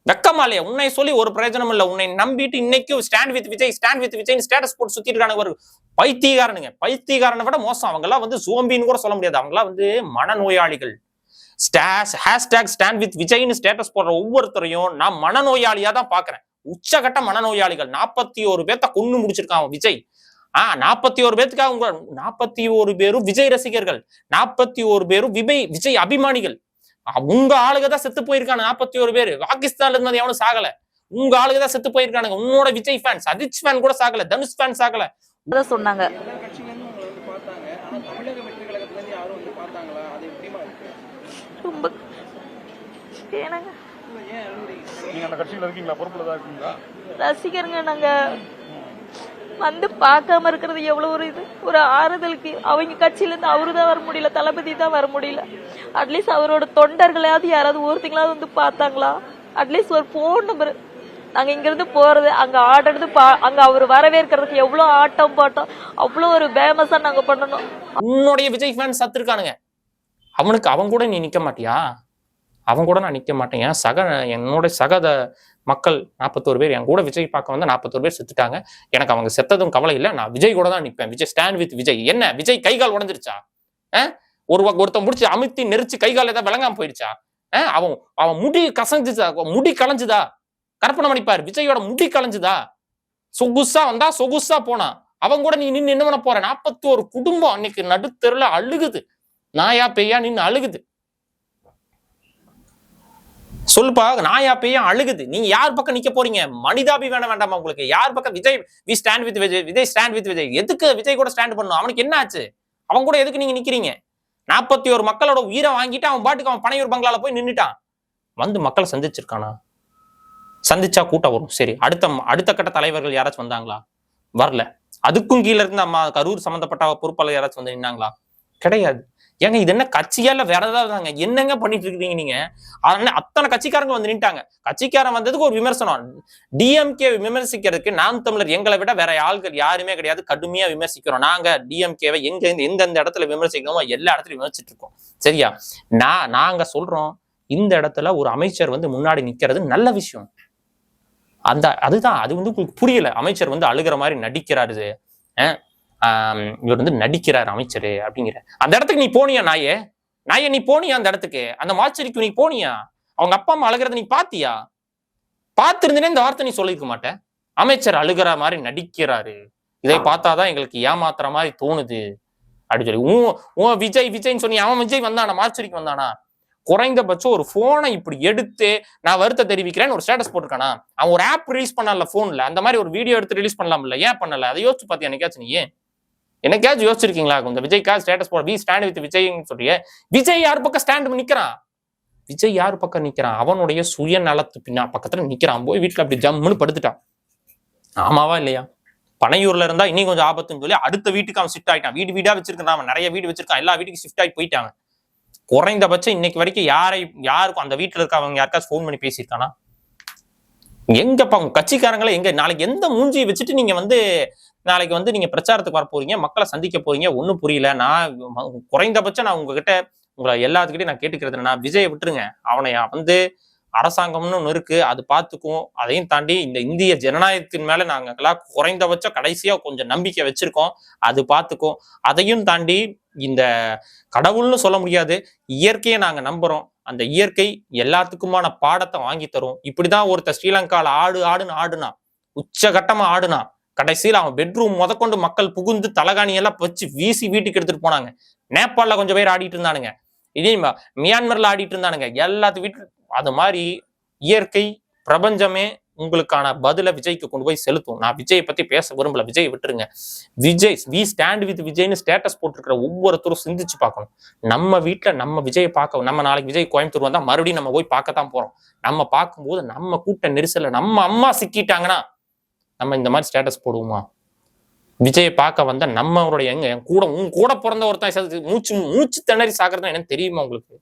[SPEAKER 1] வெக்கமா இல்லையா? உன்னை சொல்லி ஒரு பிரயோஜனம் இல்ல. உன்னை நம்பிட்டு இன்னைக்கு stand with Vijay stand with Vijay status போட்டு சுத்திட்டு இருக்கானுங்க பைத்தியகாரனுங்க. பைத்தியகாரனை விட மோசம். அவங்கெல்லாம் வந்து சோம்பின்னு கூட சொல்ல முடியாது. அவங்கெல்லாம் வந்து மனநோயாளிகள். ஸ்டாஸ் ஹேஷ்டேக் ஸ்டாண்ட் வித் விஜய்னு ஸ்டேட்டஸ் போடுற ஒவ்வொருத்தரையும் நான் மனநோயாளியா தான் பாக்குறேன் உச்சகட்ட மனநோயாளிகள். நாற்பத்தி ஒரு பேர்த்த கொன்னு முடிச்சிருக்கான் விஜய். ஆஹ் நாற்பத்தி ஒரு பேத்துக்காக உங்க நாற்பத்தி ஒரு பேரும் விஜய் ரசிகர்கள். நாற்பத்தி ஒரு பேரும் விஜய் விஜய் அபிமானிகள் உங்க ஆளுக தான் செத்து போயிருக்காங்க நாற்பத்தி ஒரு பேரு. பாகிஸ்தான்ல இருந்து எவனும் சாகல. உங்க ஆளுக தான் செத்து போயிருக்கானுங்க. உன்னோட விஜய் ஃபேன்ஸ் அஜித் ஃபேன் கூட சாகல. தனுஷ் ஃபேன் சாகல.
[SPEAKER 6] சொன்னாங்க.
[SPEAKER 7] கட்சியிலேருந்து
[SPEAKER 6] ரொம்ப ஏனாங்க
[SPEAKER 3] நீங்க
[SPEAKER 6] ரசிகருங்க வந்து பார்க்காம இருக்கிறது எவ்வளவு ஒரு இது? ஒரு ஆறுதலுக்கு அவங்க கட்சியில இருந்து அவரு தான் வர முடியல தளபதி தான் வர முடியல. அட்லீஸ்ட் அவரோட தொண்டர்களாவது யாராவது ஒருத்தங்களாவது வந்து பார்த்தாங்களா? அட்லீஸ்ட் ஒரு ஃபோன் நம்பர் நாங்க இங்கிருந்து போறது அங்க ஆடுறது பா அங்க அவர் வரவேற்கிறதுக்கு எவ்வளவு ஆட்டம் பாட்டம் அவ்வளோ ஒரு ஃபேமஸா நாங்க பண்ணணும்.
[SPEAKER 1] உன்னுடைய விஜய் ஃபேன் சத்துருக்கானுங்க. அவனுக்கு அவன் கூட நீ நிக்க மாட்டியா? அவன் கூட நான் நிக்க மாட்டேன். ஏன் சக என்னோட சகத மக்கள் நாற்பத்தோரு பேர் என் கூட விஜய் பார்க்க வந்து நாற்பத்தோரு பேர் செத்துட்டாங்க. எனக்கு அவங்க செத்ததும் கவலை இல்லை. நான் விஜய் கூட தான் நிற்பேன் விஜய் ஸ்டாண்ட் வித் விஜய். என்ன? விஜய் கை கால் உடஞ்சிருச்சா? ஒரு ஒருத்தன் முடிச்சு அமுத்தி நெரிச்சு கை கால் ஏதாவது விளங்காம போயிடுச்சா அவன் அவன் முடி கசஞ்சுதா? முடி களைஞ்சுதா? கற்பனை பண்ணிப்பார் விஜயோட முடி கலைஞ்சுதா? சொகுசா வந்தா சொகுசா போனா. அவன் கூட நீ நின்று என்ன பண்ண போற? நாற்பத்தி ஒரு குடும்பம் அன்னைக்கு நடுத்தெருல அழுகுது. நாயா பெய்யா நின்று அழுகுது. சொல்லுப்பா நாயா பெய்யா அழுகுது. நீங்க யார் பக்கம் நிக்க போறீங்க? மனிதாபி வேணாம் வேண்டாமா உங்களுக்கு? யார் பக்கம்? Vijay we stand with Vijay. Vijay stand with Vijay. எதுக்கு விஜய் கூட ஸ்டாண்ட் பண்ணும் அவனுக்கு என்ன ஆச்சு? அவன் கூட எதுக்கு நீங்க நிக்கிறீங்க? நாற்பத்தி ஒரு மக்களோட உயிரை வாங்கிட்டு அவன் பாட்டுக்கு அவன் பனையூர் பங்களால போய் நின்னுட்டான். வந்து மக்களை சந்திச்சிருக்கானா? சந்திச்சா கூட்டம் வரும். சரி அடுத்த அடுத்த கட்ட தலைவர்கள் யாராச்சும் வந்தாங்களா? வரல. அதுக்கும் கீழே இருந்து அம்மா கரூர் சம்மந்தப்பட்ட பொறுப்பாளர் யாராச்சும் வந்து நின்னாங்களா? கிடையாது. ஏங்க இது என்ன கட்சியா இல்ல வேற ஏதாவதுங்க என்னங்க பண்ணிட்டு இருக்கீங்க நீங்க? அதனால அத்தனை கட்சிக்காரங்க வந்து நின்ட்டாங்க கட்சிக்காரன் வந்ததுக்கு ஒரு விமர்சனம். டிஎம்கே விமர்சிக்கிறதுக்கு நாம் தமிழர் எங்களை விட வேற ஆள்கள் யாருமே கிடையாது. கடுமையா விமர்சிக்கிறோம். நாங்க டிஎம்கேவை எங்க எந்த- எந்தெந்த இடத்துல விமர்சிக்கிறோமோ எல்லா இடத்துலயும் விமர்சிட்டு இருக்கோம். சரியா? நான் நாங்க சொல்றோம் இந்த இடத்துல ஒரு அமைச்சர் வந்து முன்னாடி நிக்கிறது நல்ல விஷயம். அந்த அதுதான் அது வந்து உங்களுக்கு புரியல. அமைச்சர் வந்து அழுகிற மாதிரி நடிக்கிறாரு. இவர் வந்து நடிக்கிறார் அமைச்சர் அப்படிங்கிற. அந்த இடத்துக்கு நீ போனியா நாயே? நாயே நீ போனியா அந்த இடத்துக்கு? அந்த மாச்சரிக்கு நீ போனியா? அவங்க அப்பா அம்மா அழுகிறத நீ பாத்தியா? பார்த்திருந்தேனே இந்த வார்த்தை நீ சொல்லியிருக்க மாட்ட. அமைச்சர் அழுகிற மாதிரி நடிக்கிறாரு. இதை பார்த்தாதான் எங்களுக்கு ஏமாத்துற மாதிரி தோணுது. அப்படின்னு சொல்லி உன் உன் விஜய் விஜய்ன்னு சொன்னி அவன் விஜய் வந்தானா? மாச்சரிக்கு வந்தானா? குறைந்தபட்சம் ஒரு போனை இப்படி எடுத்து நான் வருத்த தெரிவிக்கிறேன்னு ஒரு ஸ்டேட்டஸ் போட்டிருக்கானா? அவன் ஒரு ஆப் ரிலீஸ் பண்ணல போன்ல அந்த மாதிரி ஒரு வீடியோ எடுத்து ரிலீஸ் பண்ணலாம்ல. ஏன் பண்ணல? அதை யோசிச்சு பார்த்தியா எனக்காச்சும் நீ? என்னைக்காச்சும் யோசிச்சிருக்கீங்களா? இந்த விஜய்க்கா ஸ்டேட்டஸ் போட. வி ஸ்டாண்ட் வித் விஜய்னு சொல்றியே. விஜய் யார் பக்கம் ஸ்டாண்ட் நிக்கிறான்? விஜய் யார் பக்கம் நிக்கிறான்? அவனுடைய சுயநலத்து பின்னா பக்கத்துல நிக்கிறான். போய் வீட்டுல அப்படி ஜம்முன்னு படுத்துட்டான். ஆமாவா இல்லையா? பனையூர்ல இருந்தா இன்னும் கொஞ்சம் ஆபத்துன்னு சொல்லி அடுத்த வீட்டுக்கு அவன் ஷிஃப்ட் ஆயிட்டான். வீடு வீடா வச்சிருக்கான் அவன். நிறைய வீடு வச்சிருக்கான். எல்லா வீட்டுக்கு ஷிஃப்ட் ஆகி போயிட்டாங்க குறைந்தபட்சம் இன்னைக்கு வரைக்கும் யாரை யாருக்கும் அந்த வீட்டில் இருக்கவங்க யாருக்காச்சும் ஃபோன் பண்ணி பேசியிருக்கானா? எங்க உங்க கட்சிக்காரங்களை எங்க நாளைக்கு எந்த மூஞ்சியை வச்சுட்டு நீங்க வந்து நாளைக்கு வந்து நீங்க பிரச்சாரத்துக்கு வர போறீங்க மக்களை சந்திக்க போறீங்க ஒன்றும் புரியல. நான் குறைந்தபட்சம் நான் உங்ககிட்ட உங்களை எல்லாத்துக்கிட்டையும் நான் கேட்டுக்கிறது நான் விஜயை விட்டுருங்க. அவனை வந்து அரசாங்கம்னு ஒன்று இருக்கு. அது பார்த்துக்கும் அதையும் தாண்டி இந்த இந்திய ஜனநாயகத்தின் மேல நாங்கள்லாம் குறைந்தபட்சம் கடைசியா கொஞ்சம் நம்பிக்கை வச்சிருக்கோம். அது பார்த்துக்கும் அதையும் தாண்டி இந்த கடவுள்னு சொல்ல முடியாது. இயற்கையை நாங்க நம்புறோம். அந்த இயற்கை எல்லாத்துக்குமான பாடத்தை வாங்கி தரும் இப்படிதான் ஒருத்தர் ஸ்ரீலங்கால ஆடு ஆடுன்னு ஆடுனா உச்சகட்டமா ஆடுனா கடைசியில் அவன் பெட்ரூம் முதற்கொண்டு மக்கள் புகுந்து தலகாணியெல்லாம் வச்சு வீசி வீட்டுக்கு எடுத்துட்டு போனாங்க. நேபாளில் கொஞ்சம் பேர் ஆடிட்டு இருந்தானுங்க. இதே மியான்மரில் மியான்மர்ல ஆடிட்டு இருந்தானுங்க. எல்லாத்து வீட்டு அது மாதிரி இயற்கை பிரபஞ்சமே உங்களுக்கான பதில விஜய்க்கு கொண்டு போய் செலுத்தும். நான் விஜயை பத்தி பேச விரும்பல. விஜய் விட்டுருங்க. விஜய் வி ஸ்டாண்ட் வித் விஜய்னு ஸ்டேட்டஸ் போட்டிருக்கிற ஒவ்வொருத்தரும் சிந்திச்சு பார்க்கணும். நம்ம வீட்டில் நம்ம விஜயை பார்க்க நம்ம நாளைக்கு விஜய் கோயம்புத்தூர் வந்தா மறுபடியும் நம்ம போய் பார்க்கத்தான் போறோம். நம்ம பார்க்கும்போது நம்ம கூட்ட நெரிசல நம்ம அம்மா சிக்கிட்டாங்கன்னா நம்ம இந்த மாதிரி ஸ்டேட்டஸ் போடுவோமா? விஜயை பார்க்க வந்த நம்மளுடைய எங்க? என் கூட உன் கூட பிறந்த ஒருத்தன் மூச்சு மூச்சு திணறி சாகிறது என்னன்னு தெரியுமா உங்களுக்கு?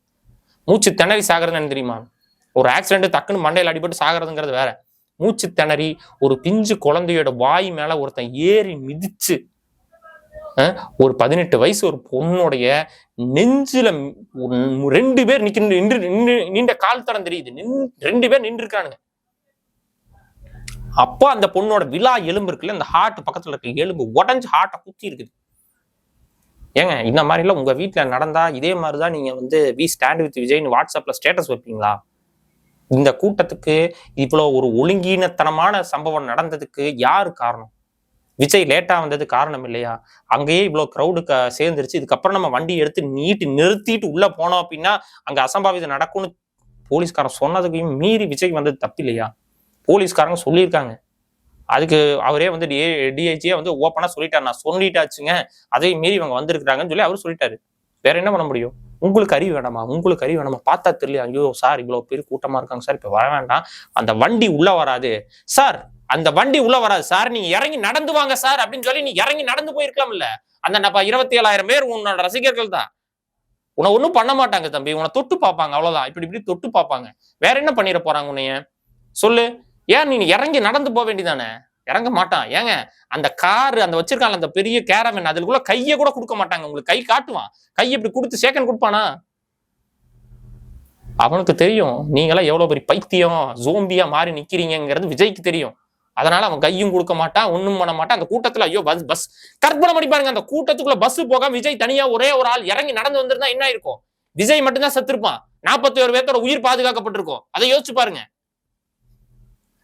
[SPEAKER 1] மூச்சு திணறி சாகிறது என்ன தெரியுமா? ஒரு ஆக்சிடென்ட் டக்குன்னு மண்டையில் அடிபட்டு சாகிறதுங்கிறது வேற. மூச்சு திணறி ஒரு பிஞ்சு குழந்தையோட வாய் மேல ஒருத்தன் ஏறி மிதிச்சு ஒரு பதினெட்டு வயசு ஒரு பொண்ணுடைய நெஞ்சில ரெண்டு பேர் நிக்கிற நின்று நின்று நீண்ட கால் தடம் தெரியுது. நின் ரெண்டு பேர் நின்று இருக்கானுங்க அப்போ அந்த பொண்ணோட விழா எலும்பு இருக்குல்ல இந்த ஹார்ட் பக்கத்துல இருக்க எலும்பு உடஞ்சு ஹார்ட்டை குத்தி இருக்குது. ஏங்க இந்த மாதிரிலாம் உங்க வீட்டுல நடந்தா இதே மாதிரிதான் நீங்க வந்து வி ஸ்டாண்ட் வித் விஜய்னு வாட்ஸ்அப்ல ஸ்டேட்டஸ் வைப்பீங்களா? இந்த கூட்டத்துக்கு இவ்வளோ ஒரு ஒழுங்கீனத்தனமான சம்பவம் நடந்ததுக்கு யார் காரணம்? விஜய் லேட்டாக வந்தது காரணம் இல்லையா? அங்கேயே இவ்வளோ க்ரௌடு சேர்ந்துருச்சு. இதுக்கப்புறம் நம்ம வண்டி எடுத்து நீட்டி நிறுத்திட்டு உள்ளே போனோம் அப்படின்னா அங்கே அசம்பாவிதம் நடக்கும்னு போலீஸ்காரன் சொன்னதுக்கையும் மீறி விஜய் வந்தது தப்பு இல்லையா? போலீஸ்காரங்க சொல்லியிருக்காங்க. அதுக்கு அவரே வந்து டிஏ டிஐஜியே வந்து ஓப்பனாக சொல்லிட்டார். நான் சொல்லிட்டாச்சுங்க. அதையும் மீறி இவங்க வந்திருக்கிறாங்கன்னு சொல்லி அவர் சொல்லிட்டாரு. வேற என்ன பண்ண முடியும்? உங்களுக்கு அறிவு வேணாமா? உங்களுக்கு அறிவு வேணாமா? பார்த்தா தெரியல ஐயோ சார் இவ்வளோ பேர் கூட்டமாக இருக்காங்க சார் இப்போ வர வேண்டாம் அந்த வண்டி உள்ளே வராது. சார் அந்த வண்டி உள்ளே வராது. சார் நீங்க இறங்கி நடந்து வாங்க சார் அப்படின்னு சொல்லி நீ இறங்கி நடந்து போயிருக்கலாம் இல்ல அந்த நம்ம இருபத்தி ஏழாயிரம் பேர் உன்னோட ரசிகர்கள் தான். உன்னை ஒன்றும் பண்ண மாட்டாங்க தம்பி. உன்னை தொட்டு பார்ப்பாங்க அவ்வளோதான் இப்படி இப்படி தொட்டு பார்ப்பாங்க. வேற என்ன பண்ணிட போறாங்க உன்னைய? சொல்லு. ஏன் நீ இறங்கி நடந்து போக வேண்டியதானே? இறங்க மாட்டான். ஏங்க அந்த கார் அந்த வச்சிருக்காங்க அந்த பெரிய கேரவன் அதுக்குள்ள கையை கூட கொடுக்க மாட்டாங்க. உங்களுக்கு கை காட்டுவான். கை இப்படி கொடுத்து சேக்கன் கொடுப்பானா? அவனுக்கு தெரியும் நீங்களாம் எவ்வளவு பெரிய பைத்தியம் ஜோம்பியா மாறி நிக்கிறீங்கிறது விஜய்க்கு தெரியும். அதனால அவன் கையும் கொடுக்க மாட்டான் ஒண்ணும் பண்ண மாட்டான். அந்த கூட்டத்துல ஐயோ பஸ் பஸ் கற்பனை பண்ணி பாருங்க அந்த கூட்டத்துக்குள்ள பஸ் போகாம விஜய் தனியா ஒரே ஒரு ஆள் இறங்கி நடந்து வந்திருந்தா என்ன இருக்கும் விஜய் மட்டும்தான் செத்துருப்பான். நாற்பத்தி ஒரு பேர்த்தோட உயிர் பாதுகாக்கப்பட்டிருக்கும். அதை யோசிச்சு பாருங்க.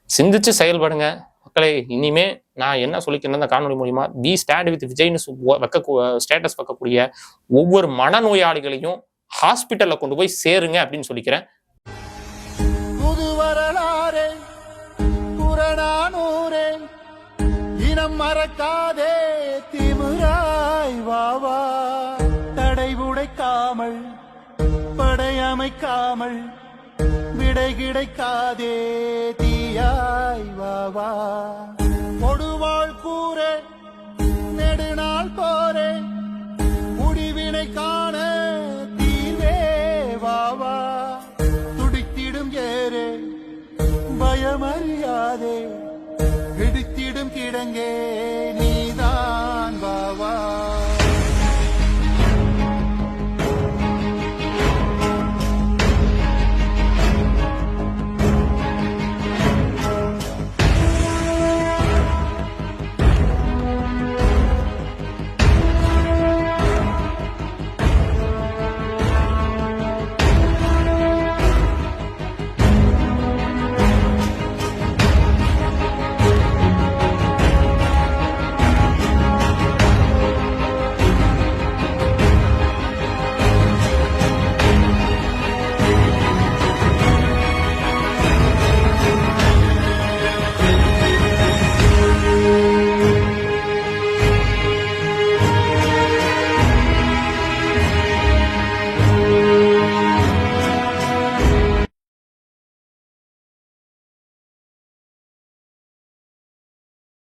[SPEAKER 1] சிந்திச்சு செயல்படுங்க. மக்களே இனிமே நான் என்ன சொல்லிக்கிறேன் இந்த காணொலி மூலியமா பி ஸ்டாண்ட் வித் விஜய்னு வைக்க ஸ்டேட்டஸ் வைக்கக்கூடிய ஒவ்வொரு மனநோயாளிகளையும் ஹாஸ்பிட்டல்ல கொண்டு போய் சேருங்க அப்படின்னு சொல்லிக்கிறேன்.
[SPEAKER 8] புது வரலாறு புறநானூரே இனம் மறக்காதே திமிராய் வாவா தடை உடைக்காமல் படையமைக்காமல் விடை கிடைக்காதே தீயாய் வாவா கொடுவாள் கூறே நெடுநாள் போரே முடிவினை காண தீர்வே வாவா துடித்திடும் ஏரே பயமறியாதே இடித்திடும் கிடங்கே நீ